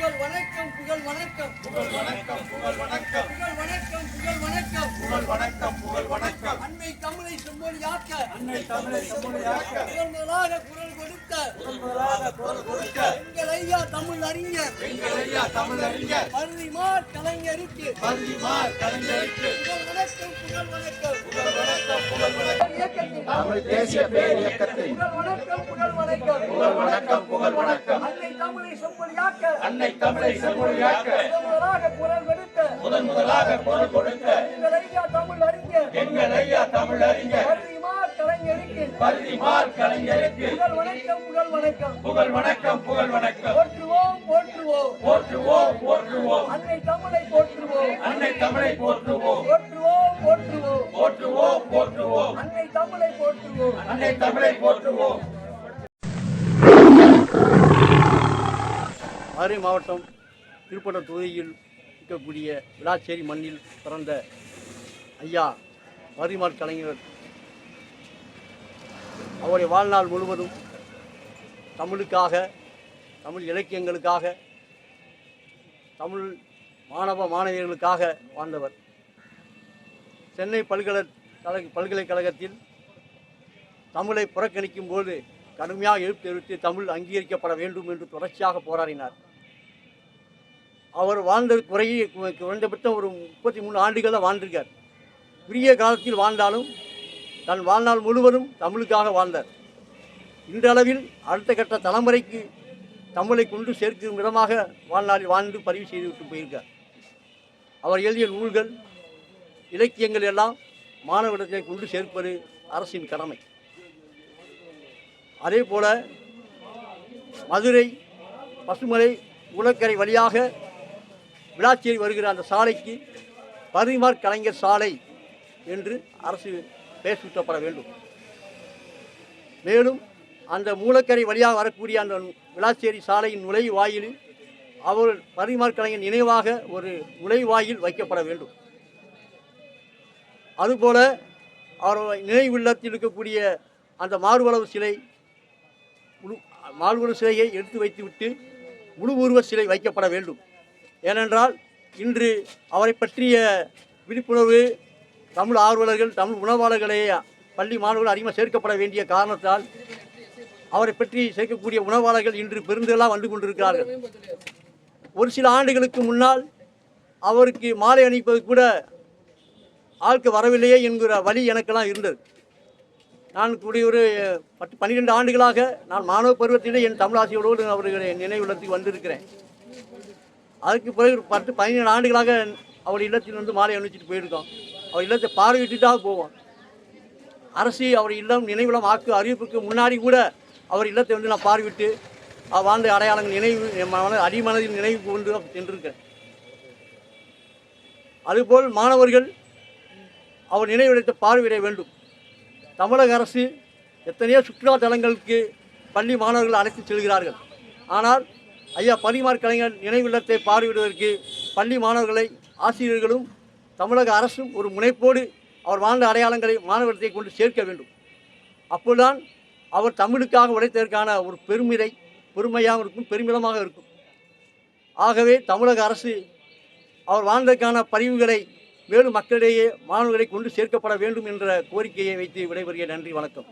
புகழ் வணக்கம் புகழ் வணக்கம். புகழ் வணக்கம் புகழ் வணக்கம். புகழ் வணக்கம் புகழ் வணக்கம். புகழ் வணக்கம் புகழ் வணக்கம். அன்னை தமிழை செம்மொழியாக்க. அன்னை தமிழை செம்மொழியாக்க. முதல் முதலாக குரல் கொடுத்த குரல் கொடுக்க. எங்கள் ஐயா தமிழ் அறிஞர். எங்கள் ஐயா பரிமார் கலைஞருக்கு. பந்திமார் கலைஞருக்கு. புகழ் வணக்கம் புகழ் வணக்கம். புகழ் வணக்கம் புகழ் வணக்கம். தமிழ் தேசிய பேர் இயக்கத்தின். புகழ் வணக்கம் புகழ் வணக்கம். புகழ் வணக்கம் புகழ் வணக்கம். தமிழை செம்மொழியாக்க அன்னை தமிழை செம்மொழியாக்க முதல் முதலாக குரல் கொடுத்த முதன் முதலாக குரல் கொடுக்க. எங்கள் ஐயா தமிழ் அறிஞர். எங்கள் ஐயா பரிமார் கலைஞருக்கு பந்திமார் கலைஞருக்கு புகழ் வணக்கம் புகழ் வணக்கம். புகழ் வணக்கம் புகழ் வணக்கம். போற்றுவோம் போற்றுவோம். போற்றுவோம் போற்றுவோம். அன்னை தமிழை போற்றுவோம். அன்னை தமிழை போற்றுவோம். போற்றுவோம் போற்றுவோம். போற்றுவோம் போற்றுவோம். அன்னை தமிழை போற்றுவோம். அன்னை தமிழை போற்றுவோம். மதுரை மாவட்டம் திருப்பணம் தொகுதியில் இருக்கக்கூடிய விளாச்சேரி மண்ணில் பிறந்த ஐயா மதுரைமார் கலைஞர். அவருடைய வாழ்நாள் முழுவதும் தமிழுக்காக தமிழ் இலக்கியங்களுக்காக தமிழ் மாணவ மாணவியர்களுக்காக வாழ்ந்தவர். சென்னை பல்கலை பல்கலைக்கழகத்தில் தமிழை புறக்கணிக்கும் போது கடுமையாக எழுத்து எழுத்து தமிழ் அங்கீகரிக்கப்பட வேண்டும் என்று தொடர்ச்சியாக போராடினார். அவர் வாழ்ந்த குறைய குறைந்தபட்சம் ஒரு முப்பத்தி மூணு ஆண்டுகள் தான் வாழ்ந்திருக்கார். உரிய காலத்தில் வாழ்ந்தாலும் தன் வாழ்நாள் முழுவதும் தமிழுக்காக வாழ்ந்தார். இன்றளவில் அடுத்த கட்ட தலைமுறைக்கு தமிழை கொண்டு சேர்க்கும் விதமாக வாழ்நாளில் வாழ்ந்து பதிவு செய்துவிட்டு போயிருக்கார். அவர் எழுதிய நூல்கள் இலக்கியங்கள் எல்லாம் மாணவர்களை கொண்டு சேர்ப்பது அரசின் கடமை. அதே போல மதுரை பசுமலை உலக்கரை வழியாக விளாச்சேரி வருகிற அந்த சாலைக்கு பரிமார் கலைஞர் சாலை என்று அரசு பெயர் சூட்டப்பட வேண்டும். மேலும் அந்த மூலக்கரை வழியாக வரக்கூடிய அந்த விளாச்சேரி சாலையின் நுழைவாயிலில் அவர் பரிமார் கலைஞர் நினைவாக ஒரு நுழைவாயில் வைக்கப்பட வேண்டும். அதுபோல அவர் நினைவில்லத்தில் இருக்கக்கூடிய அந்த மார்பளவு சிலை முழு மார்பளவு சிலையை எடுத்து வைத்துவிட்டு முழு உருவ சிலை வைக்கப்பட வேண்டும். ஏனென்றால் இன்று அவரை பற்றிய விழிப்புணர்வு தமிழ் ஆர்வலர்கள் தமிழ் உணவாளர்களே பள்ளி மாணவர்கள் அதிகமாக சேர்க்கப்பட வேண்டிய காரணத்தால் அவரை பற்றி சேர்க்கக்கூடிய உணவாளர்கள் இன்று பெருந்தெல்லாம் வந்து கொண்டிருக்கிறார்கள். ஒரு சில ஆண்டுகளுக்கு முன்னால் அவருக்கு மாலை அணிப்பது கூட ஆளுக்கு வரவில்லையே என்கிற வழி எனக்கெல்லாம் இருந்தது. நான் கூடிய ஒரு பத்து பன்னிரெண்டு ஆண்டுகளாக நான் மாணவ பருவத்திலே என் தமிழாசியோடு அவர்களுடைய நினைவுள்ளத்துக்கு வந்திருக்கிறேன். அதுக்கு பிறகு ஒரு பத்து பதினேழு ஆண்டுகளாக அவர் இல்லத்தில் வந்து மாலை அணிச்சிட்டு போயிருக்கோம் அவர் இல்லத்தை பார்வையிட்டு தான் போவோம் அரசு அவர் இல்லம் நினைவிடம் ஆக்கு அறிவிப்புக்கு முன்னாடி கூட அவர் இல்லத்தை வந்து நான் பார்வையிட்டு வாழ்ந்த அடையாளங்கள் நினைவு என் மன அடிமனதில் நினைவு கொண்டு சென்றிருக்கேன். அதுபோல் மாணவர்கள் அவர் நினைவிடத்தை பார்வையிட வேண்டும். தமிழக அரசு எத்தனையோ சுற்றுலா தலங்களுக்கு பள்ளி மாணவர்கள் அழைத்து செல்கிறார்கள். ஆனால் ஐயா பனிமார் கலைஞர் நினைவில்லத்தை பார்வையிடுவதற்கு பள்ளி மாணவர்களை ஆசிரியர்களும் தமிழக அரசும் ஒரு முனைப்போடு அவர் வாழ்ந்த அடையாளங்களை மாணவர்களை கொண்டு சேர்க்க வேண்டும். அப்போதுதான் அவர் தமிழுக்காக உழைத்ததற்கான ஒரு பெருமிதை பெருமையாக இருக்கும் பெருமிதமாக இருக்கும். ஆகவே தமிழக அரசு அவர் வாழ்ந்ததற்கான பதிவுகளை மேலும் மக்களிடையே மாணவர்களை கொண்டு சேர்க்கப்பட வேண்டும் என்ற கோரிக்கையை வைத்து விடைபெறுகிற நன்றி வணக்கம்.